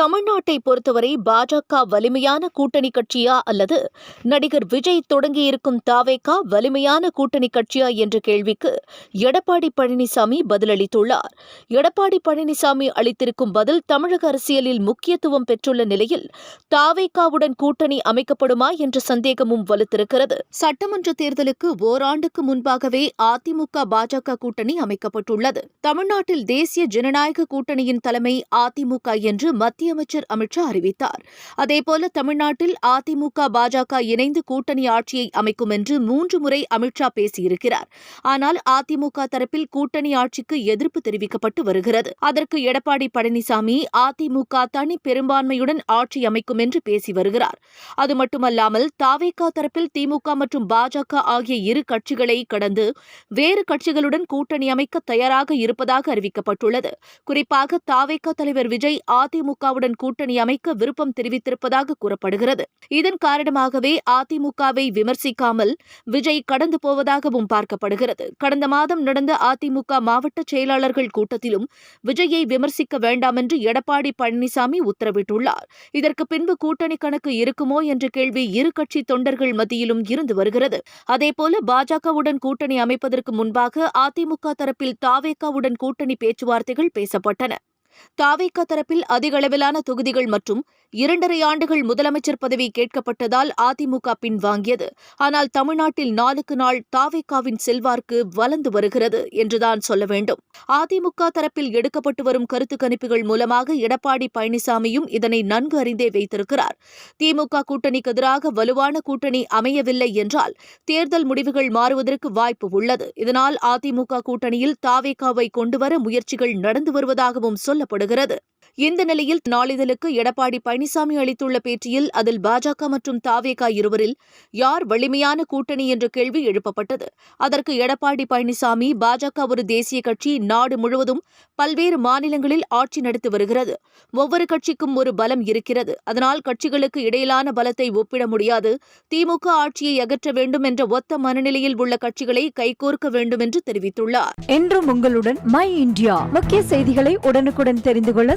தமிழ்நாட்டை பொறுத்தவரை பாஜக வலிமையான கூட்டணி கட்சியா அல்லது நடிகர் விஜய் தொடங்கியிருக்கும் தாவேகா வலிமையான கூட்டணி கட்சியா என்ற கேள்விக்கு எடப்பாடி பழனிசாமி பதிலளித்துள்ளார். எடப்பாடி பழனிசாமி அளித்திருக்கும் பதில் தமிழக அரசியலில் முக்கியத்துவம் பெற்றுள்ள நிலையில் தாவேகாவுடன் கூட்டணி அமைக்கப்படுமா என்ற சந்தேகமும் வலுத்திருக்கிறது. சட்டமன்ற தேர்தலுக்கு ஓராண்டுக்கு முன்பாகவே அதிமுக பாஜக கூட்டணி அமைக்கப்பட்டுள்ளது. தமிழ்நாட்டில் தேசிய ஜனநாயக கூட்டணியின் தலைமை அதிமுக என்று மத்திய அமைச்சர் அமித்ஷா அறிவித்தார். அதேபோல தமிழ்நாட்டில் அதிமுக பாஜக இணைந்து கூட்டணி ஆட்சியை அமைக்கும் என்று மூன்று முறை அமித்ஷா பேசியிருக்கிறார். ஆனால் அதிமுக தரப்பில் கூட்டணி ஆட்சிக்கு எதிர்ப்பு தெரிவிக்கப்பட்டு வருகிறது. அதற்கு எடப்பாடி பழனிசாமி அதிமுக தனி பெரும்பான்மையுடன் ஆட்சி அமைக்கும் என்று பேசி வருகிறார். அது மட்டுமல்லாமல் தாவேகா தரப்பில் திமுக மற்றும் பாஜக ஆகிய இரு கட்சிகளை கடந்து வேறு கட்சிகளுடன் கூட்டணி அமைக்க தயாராக இருப்பதாக அறிவிக்கப்பட்டுள்ளது. குறிப்பாக தாவேகா தலைவர் விஜய் அதிமுக அதிமுகவுடன் கூட்டணி அமைக்க விருப்பம் தெரிவித்திருப்பதாக கூறப்படுகிறது. இதன் காரணமாகவே அதிமுகவை விமர்சிக்காமல் விஜய் கடந்து போவதாகவும் பார்க்கப்படுகிறது. கடந்த மாதம் நடந்த அதிமுக மாவட்ட செயலாளர்கள் கூட்டத்திலும் விஜயை விமர்சிக்க வேண்டாம் என்று எடப்பாடி பழனிசாமி உத்தரவிட்டுள்ளார். இதற்கு பின்பு கூட்டணி கணக்கு இருக்குமோ என்ற கேள்வி இரு கட்சி தொண்டர்கள் மத்தியிலும் இருந்து வருகிறது. அதேபோல பாஜகவுடன் கூட்டணி அமைப்பதற்கு முன்பாக அதிமுக தரப்பில் தாவேகாவுடன் கூட்டணி பேச்சுவார்த்தைகள் பேசப்பட்டன. தாவேகா தரப்பில் அதிக அளவிலான தொகுதிகள் மற்றும் இரண்டரை ஆண்டுகள் முதலமைச்சர் பதவி கேட்கப்பட்டதால் அதிமுக பின்வாங்கியது. ஆனால் தமிழ்நாட்டில் நாளுக்கு நாள் தாவேகாவின் செல்வாக்கு வளர்ந்து வருகிறது என்றுதான் சொல்ல வேண்டும். அதிமுக தரப்பில் எடுக்கப்பட்டு வரும் கருத்து கணிப்புகள் மூலமாக எடப்பாடி பழனிசாமியும் இதனை நன்கு அறிந்தே வைத்திருக்கிறார். திமுக கூட்டணிக்கு எதிராக வலுவான கூட்டணி அமையவில்லை என்றால் தேர்தல் முடிவுகள் மாறுவதற்கு வாய்ப்பு உள்ளது. இதனால் அதிமுக கூட்டணியில் தாவேகாவை கொண்டுவர முயற்சிகள் நடந்து வருவதாகவும் சொல்லப்படுகிறது. இந்த நிலையில் நாளிதழுக்கு எடப்பாடி பழனிசாமி அளித்துள்ள பேட்டியில் அதில் பாஜக மற்றும் தாவேகா இருவரில் யார் வலிமையான கூட்டணி என்ற கேள்வி எழுப்பப்பட்டது. அதற்கு எடப்பாடி பழனிசாமி பாஜக ஒரு தேசிய கட்சி நாடு முழுவதும் பல்வேறு மாநிலங்களில் ஆட்சி நடத்தி வருகிறது. ஒவ்வொரு கட்சிக்கும் ஒரு பலம் இருக்கிறது. அதனால் கட்சிகளுக்கு இடையிலான பலத்தை ஒப்பிட முடியாது. திமுக ஆட்சியை அகற்ற வேண்டும் என்ற ஒத்த மனநிலையில் உள்ள கட்சிகளை கைகோர்க்க வேண்டும் என்று தெரிவித்துள்ளார். என்றும் உங்களுடன் மை இந்தியா. முக்கிய செய்திகளை உடனுக்குடன் தெரிந்து கொள்ள